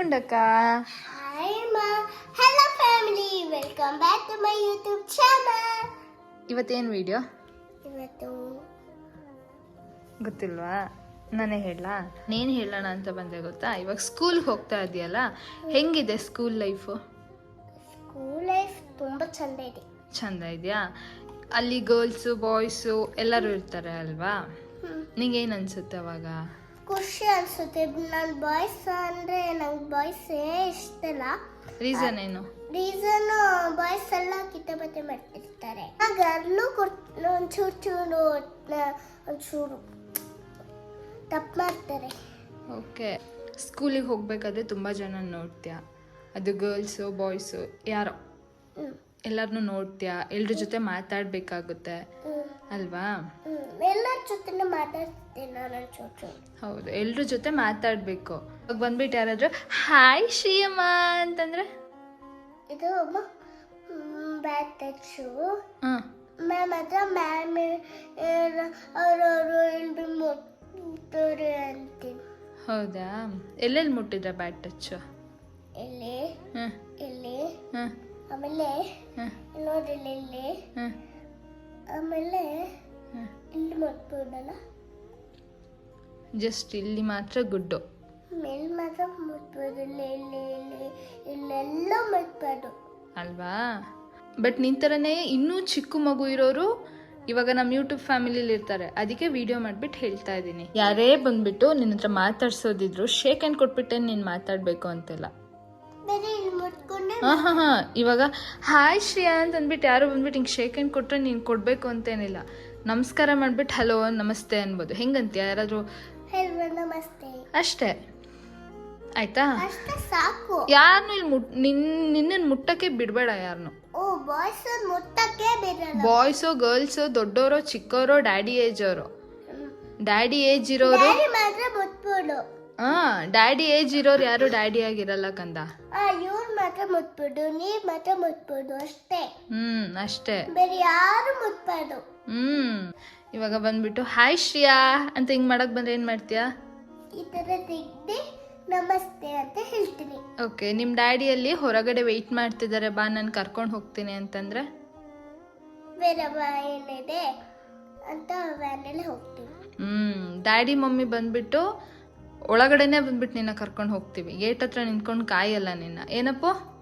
ಉಂಡಕ್ಕ? Hello family welcome back to my YouTube channel. ಇವತ್ತೇನು video ಇವತ್ತು ಗೊತ್ತಿಲ್ವಾ? ನಾನೇ ಹೇಳ ನೀನು ಹೇಳೋಣ ಅಂತ ಬಂದೆ ಗೊತ್ತಾ? ಇವಾಗ ಸ್ಕೂಲ್ಗೆ ಹೋಗ್ತಾ ಇದೆಯಲ್ಲ? ಹೆಂಗಿದೆ ಸ್ಕೂಲ್ ಲೈಫು ಸ್ಕೂಲ್ ಲೈಫ್ ತುಂಬ ಚಂದ ಇದೆ. ಚಂದ ಇದೆಯಾ? ಅಲ್ಲಿ ಗರ್ಲ್ಸು ಬಾಯ್ಸು ಎಲ್ಲರೂ ಇರ್ತಾರೆ ಅಲ್ವಾ. ನಿಂಗೇನು ಅನಿಸುತ್ತೆ ಅವಾಗ? ಖುಷಿ ಅನ್ಸುತ್ತೆ. ನನ್ನ ಬಾಯ್ಸ್ ಅಂದ್ರೆ ನಂಗೆ ಬಾಯ್ಸೇ ಇಷ್ಟ ಇಲ್ಲ. ರೀಸನ್ ಏನು? ರೀಸನ್ ಬಾಯ್ಸ್ ಎಲ್ಲ ಕಿತಾಪತಿ ಮಾಡ್ತಿರ್ತಾರೆ. ಗರ್ಲು ಒಂಚೂರು ಚೂರು ಒಂಚೂರು ತಪ್ಪು ಮಾಡ್ತಾರೆ. ಓಕೆ. ಸ್ಕೂಲಿಗೆ ಹೋಗ್ಬೇಕಾದ್ರೆ ತುಂಬ ಜನ ನೋಡ್ತೀಯಾ? ಅದು ಗರ್ಲ್ಸು ಬಾಯ್ಸು ಯಾರೋ. ಎಲ್ಲರನ್ನೂ ನೋಡ್ತೀಯ? ಎಲ್ರ ಜೊತೆ ಮಾತಾಡಬೇಕಾಗುತ್ತೆ. ಅಲ್ವಾ? ಎಲ್ಲರ ಜೊತೆ ಮಾತಾಡ್ತೀನಿ ನಾನು ಚೂರು ಹೌದು ಎಲ್ರ ಜೊತೆ ಮಾತಾಡಬೇಕು. ಇವಾಗ ಬಂದ್ಬಿಟ್ಟು ಯಾರಾದರೂ ಹಾಯ್ ಶ್ರೀಯಮ್ಮ ಅಂತಂದ್ರೆ? ಇದು ಬ್ಯಾಟ್ ಮ್ಯಾಮ್ ಹತ್ರ ಮ್ಯಾಮ್ ಅವರವರು ಇಲ್ಲಿ ಮುಟ್ಟೋರು ಅಂತೀನಿ ಹೌದಾ? ಎಲ್ಲೆಲ್ಲಿ ಮುಟ್ಟಿದ್ರ ಬ್ಯಾಟ್ ಟಚ್ ಎಲ್ಲಿ? ಹ್ಮ್ ಇಲ್ಲಿ. ಹ್ಮ್ ಆಮೇಲೆ ಹಾಂ. ಇಲ್ಲಿ. ಆಮೇಲೆ ಇಲ್ಲಿ ಮುಟ್ಬೋದಲ್ಲ ಜಸ್ಟ್ ಇಲ್ಲಿ ಮಾತ್ರ ಗುಡ್ಡು. ಮೇಲ್ ಮಾತ್ರ ಮುಟ್ಬೋದು ಇಲ್ಲಿ ಇಲ್ಲಿ ಇಲ್ಲಿ ಇಲ್ಲೆಲ್ಲ ಮುಟ್ಬಾರ್ದು ಅಲ್ವಾ? ಬಟ್ ನಿನ್ ಥರನೇ ಇನ್ನೂ ಚಿಕ್ಕ ಮಗು ಇರೋರು ಇವಾಗ ನಮ್ಮ ಯೂಟ್ಯೂಬ್ ಫ್ಯಾಮಿಲಿಲಿ ಇರ್ತಾರೆ. ಅದಕ್ಕೆ ವಿಡಿಯೋ ಮಾಡ್ಬಿಟ್ಟು ಹೇಳ್ತಾ ಇದ್ದೀನಿ. ಯಾರೇ ಬಂದ್ಬಿಟ್ಟು ನಿನ್ನ ಹತ್ರ ಮಾತಾಡ್ಸೋದಿದ್ರು ಶೇಕ್ ಅಂಡ್ ಕೊಟ್ಬಿಟ್ಟೆ ನೀನು ಮಾತಾಡಬೇಕು ಅಂತೆಲ್ಲ. ಹಾಂ ಹಾಂ ಹಾಂ. ಇವಾಗ ಹಾಯ್ ಶ್ರೇಯಾ ಅಂತ ಅಂದ್ಬಿಟ್ಟು ಯಾರು ಬಂದ್ಬಿಟ್ಟು ಹಿಂಗೆ ಶೇಕ್ ಹ್ಯಾಂಡ್ ಕೊಟ್ಟರೆ ನೀನು ಕೊಡಬೇಕು ಅಂತೇನಿಲ್ಲ. ನಮಸ್ಕಾರ ಮಾಡ್ಬಿಟ್ಟು ಹಲೋ ನಮಸ್ತೆ ಅನ್ಬೋದು. ಹೆಂಗಂತೀಯ? ಯಾರಾದರೂ ನಮಸ್ತೆ. ಅಷ್ಟೇ. ಆಯ್ತಾ? ಸಾಕು. ಯಾರನ್ನು ಇಲ್ಲಿ ಮುಟ್ ನಿನ್ನ ನಿನ್ನನ್ನು ಮುಟ್ಟಕ್ಕೆ ಬಿಡಬೇಡ ಯಾರನ್ನು ಬಾಯ್ಸ್ ಗರ್ಲ್ಸೋ ದೊಡ್ಡವರು ಚಿಕ್ಕವರು ಡ್ಯಾಡಿ ಏಜ್ ಅವರು ಡ್ಯಾಡಿ ಏಜ್ ಇರೋರು ಹಾ ಡ್ಯಾಡಿ ಏಜ್ ಇರೋರು ಯಾರು ಡ್ಯಾಡಿ ಆಗಿರಲ್ಲ ಕಂದ? ಇವ್ರು ಮಾತ್ರ ಮುಟ್ಬಿಡು ನೀವ್ ಮಾತ್ರ ಮುಟ್ಬಿಡು ಅಷ್ಟೇ. ಹ್ಮ್ ಅಷ್ಟೇ. ಬೇರೆ ಯಾರು ಮುಟ್ಬಾರ್ದು ಹ್ಮ್ ಇವಾಗ ಬಂದ್ಬಿಟ್ಟು ಹಾಯ್ ಶ್ರಿಯಾ ಅಂತ ಹಿಂಗ್ ಮಾಡಕ್ ಬಂದ್ರೆ ಏನ್ ಮಾಡ್ತೀಯಾ? ಈ ತರ ತೆಗ್ದು ನಮಸ್ತೆ ಅಂತ ಹೇಳ್ತೀನಿ. ಓಕೆ ನಿಮ್ ಡ್ಯಾಡಿಯಲ್ಲಿ ಹೊರಗಡೆ ವೆಯ್ಟ್ ಮಾಡ್ತಿದ್ದಾರೆ ಬಾ ನಾನು ಕರ್ಕೊಂಡು ಹೋಗ್ತೀನಿ ಅಂತಂದ್ರೆ? ಬೇರೆ ಬಾ ಏನಿದೆ ಅಂತ ವ್ಯಾನಲ್ಲಿ ಹೋಗ್ತೀನಿ. ಹ್ಮ್ ಡ್ಯಾಡಿ ಮಮ್ಮಿ ಬಂದ್ಬಿಟ್ಟು ಒಳಗಡೆನೆ ಬಂದ್ಬಿಟ್ಟು ನಿನ್ನ ಕರ್ಕೊಂಡು ಹೋಗ್ತೀವಿ. ಗೇಟ್ ಹತ್ರ ನಿಂತ್ಕೊಂಡು ಕಾಯಲ್ಲ ನಿನ್ನ. ಏನಪ್ಪೋ?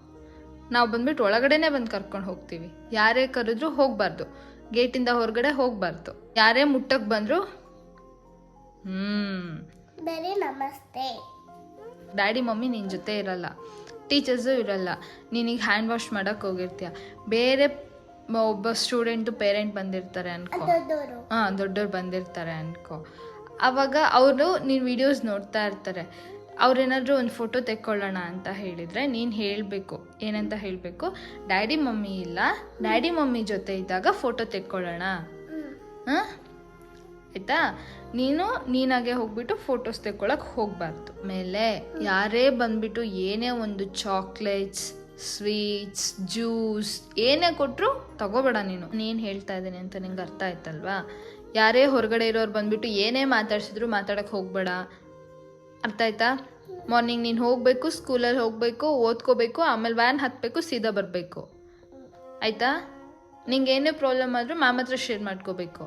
ನಾವು ಬಂದ್ಬಿಟ್ಟು ಒಳಗಡೆನೆ ಬಂದು ಕರ್ಕೊಂಡು ಹೋಗ್ತೀವಿ. ಯಾರೇ ಕರೆದ್ರು ಹೋಗ್ಬಾರ್ದು. ಗೇಟಿಂದ ಹೊರಗಡೆ ಹೋಗ್ಬಾರ್ದು. ಯಾರೇ ಮುಟ್ಟಕ್ಕೆ ಬಂದ್ರು ಹ್ಮ್. ಬೇರೆ ನಮಸ್ತೆ. ಡ್ಯಾಡಿ ಮಮ್ಮಿ ನಿನ್ನ ಜೊತೆ ಇರಲ್ಲ. ಟೀಚರ್ಸು ಇರಲ್ಲ. ನೀನೀಗ ಹ್ಯಾಂಡ್ ವಾಶ್ ಮಾಡಕ್ಕೆ ಹೋಗಿರ್ತೀಯ. ಬೇರೆ ಒಬ್ಬ ಸ್ಟೂಡೆಂಟು ಪೇರೆಂಟ್ ಬಂದಿರ್ತಾರೆ ಅನ್ಕೋ. ಹಾಂ ದೊಡ್ಡವ್ರು ಬಂದಿರ್ತಾರೆ ಅನ್ಕೋ. ಅವಾಗ ಅವರು ನೀನು ವಿಡಿಯೋಸ್ ನೋಡ್ತಾ ಇರ್ತಾರೆ. ಅವ್ರೇನಾದರೂ ಒಂದು ಫೋಟೋ ತೆಕ್ಕೊಳ್ಳೋಣ ಅಂತ ಹೇಳಿದರೆ ನೀನು ಹೇಳಬೇಕು. ಏನಂತ ಹೇಳಬೇಕು? ಡ್ಯಾಡಿ ಮಮ್ಮಿ ಇಲ್ಲ. ಡ್ಯಾಡಿ ಮಮ್ಮಿ ಜೊತೆ ಇದ್ದಾಗ ಫೋಟೋ ತೆಕ್ಕೊಳ್ಳೋಣ. ಹಾಂ? ಆಯಿತಾ? ನೀನು ನೀನಾಗೆ ಹೋಗ್ಬಿಟ್ಟು ಫೋಟೋಸ್ ತೆಕ್ಕೊಳಕ್ಕೆ ಹೋಗಬಾರ್ದು. ಮೇಲೆ ಯಾರೇ ಬಂದ್ಬಿಟ್ಟು ಏನೇ ಒಂದು ಚಾಕ್ಲೇಟ್ಸ್ ಸ್ವೀಟ್ಸ್ ಜ್ಯೂಸ್ ಏನೇ ಕೊಟ್ಟರು ತಗೋಬೇಡ ನೀನು. ನೀನು ಹೇಳ್ತಾ ಇದ್ದೀನಿ ಅಂತ ನಿಂಗೆ ಅರ್ಥ ಆಯ್ತಲ್ವಾ? ಯಾರೇ ಹೊರಗಡೆ ಇರೋರು ಬಂದ್ಬಿಟ್ಟು ಏನೇ ಮಾತಾಡ್ಸಿದ್ರು ಮಾತಾಡಕ್ಕೆ ಹೋಗಬೇಡ. ಅರ್ಥ ಆಯ್ತಾ? ಮಾರ್ನಿಂಗ್ ನೀನು ಹೋಗಬೇಕು ಸ್ಕೂಲಲ್ಲಿ ಹೋಗಬೇಕು ಓದ್ಕೋಬೇಕು ಆಮೇಲೆ ವ್ಯಾನ್ ಹತ್ತಬೇಕು ಸೀದಾ ಬರಬೇಕು. ಆಯಿತಾ? ನಿಂಗೆ ಏನೇ ಪ್ರಾಬ್ಲಮ್ ಆದರೂ ಮ್ಯಾಮ್ ಹತ್ರ ಶೇರ್ ಮಾಡ್ಕೋಬೇಕು.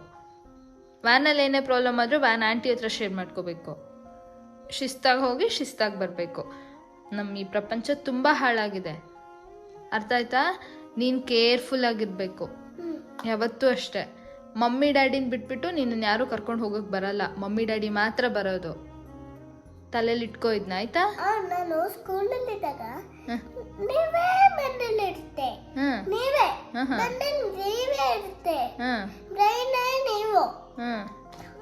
ವ್ಯಾನಲ್ಲಿ ಏನೇ ಪ್ರಾಬ್ಲಮ್ ಆದರೂ ವ್ಯಾನ್ ಆಂಟಿ ಹತ್ರ ಶೇರ್ ಮಾಡ್ಕೋಬೇಕು. ಶಿಸ್ತಾಗಿ ಹೋಗಿ ಶಿಸ್ತಾಗಿ ಬರಬೇಕು. ನಮ್ಮ ಈ ಪ್ರಪಂಚ ತುಂಬ ಹಾಳಾಗಿದೆ. ಅರ್ಥ ಆಯ್ತಾ? ನೀನು ಕೇರ್ಫುಲ್ ಆಗಿರಬೇಕು. ಯಾವತ್ತೂ ಅಷ್ಟೇ. ಮಮ್ಮಿ ಡ್ಯಾಡಿನ ಬಿಟ್ಬಿಟ್ಟು ನಿನ್ನನ್ನು ಯಾರೂ ಕರ್ಕೊಂಡು ಹೋಗಕ್ಕೆ ಬರಲ್ಲ. ಮಮ್ಮಿ ಡ್ಯಾಡಿ ಮಾತ್ರ ಬರೋದು. ತಲೆಯಲ್ಲಿ ಇಟ್ಕೋ ಇದನ್ನ ಆಯ್ತಾ? ನಾನು ಸ್ಕೂಲಲ್ಲಿ ಇದ್ದಾಗ ನೀವೇ ಬಂದಲ್ಲಿ ಇರುತ್ತೆ. ನೀವೇ. ಮನೇಲಿ ನೀವೇ ಇರುತ್ತೆ. ಹಾಂ. ನೀವು. ಹಾಂ.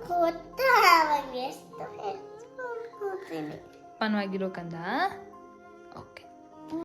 ಗೊತ್ತ? ಅವಾಗ ಎಷ್ಟು ಪನವಾಗಿರೋ ಕಂದ? ಓಕೆ.